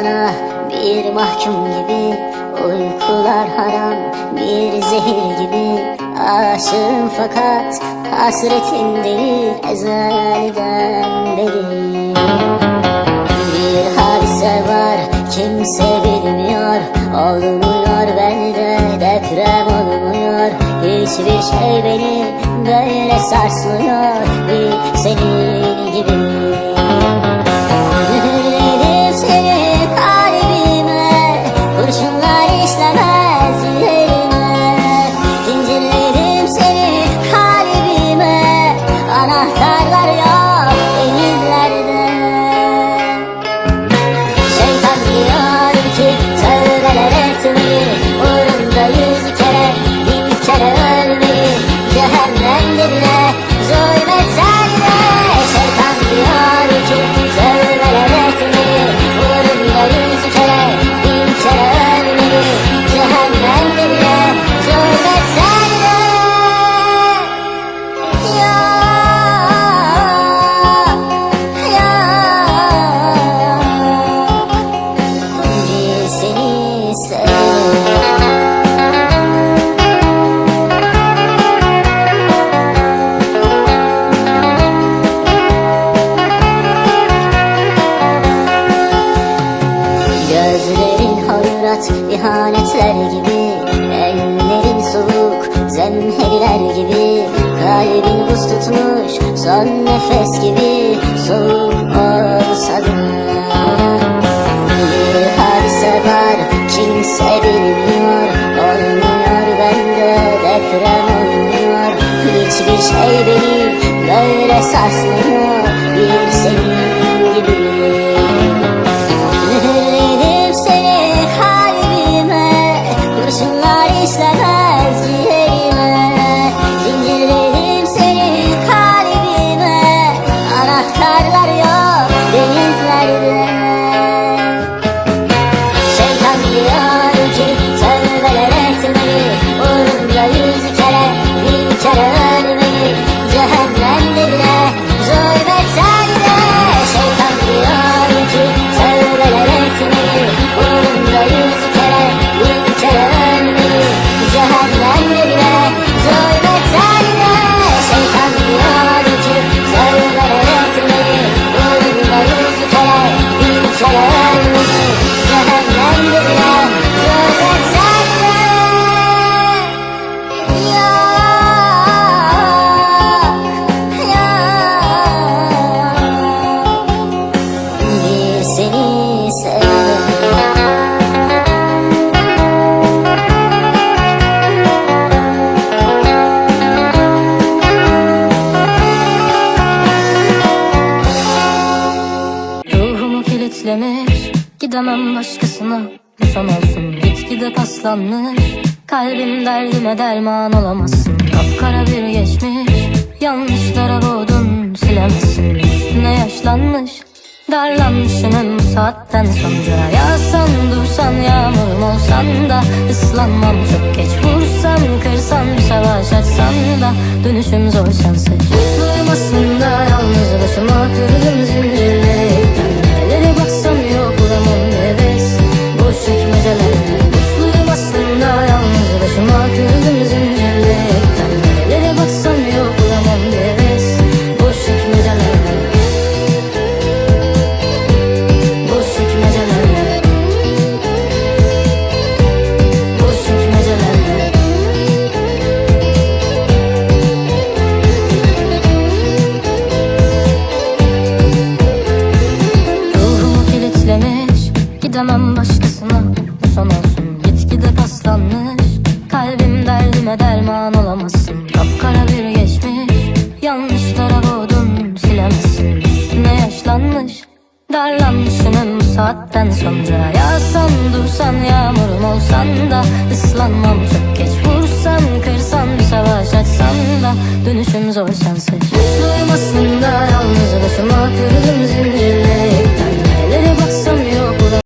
sana bir mahkum gibi Uykular haram bir zehir gibi. Aşığım fakat hasretin deli ezelden beri. Bir hadise var kimse bilmiyor. Olmuyor bende deprem olmuyor. Hiçbir şey beni böyle sarsmıyor. Bir senin gibi hoyrat ihanetler gibi Ellerin soğuk zemheriler gibi. Kalbin buz tutmuş son nefes gibi Soğuk olsa da bir hadise var kimse bilmiyor. Olmuyor bende deprem olmuyor. Hiçbir şey beni böyle sarsmıyor Bir senin Kilitlemiş Gidemem başkasına. Bu son olsun. Gitgide paslanmış Kalbim derdime derman olamazsın. Kapkara bir geçmiş. Yanlışlara boğdun silemezsin. Üstüne yaşlanmış. Darlanmışım bu saatten sonra. Yağsan dursan yağmurum olsan da. Islanmam çok geç. Vursam kırsam bir savaş açsam da. Dönüşüm zor sensiz Darlanmışım bu saatten sonra. Yağsan dursan yağmurum olsan da ıslanmam. Çok geç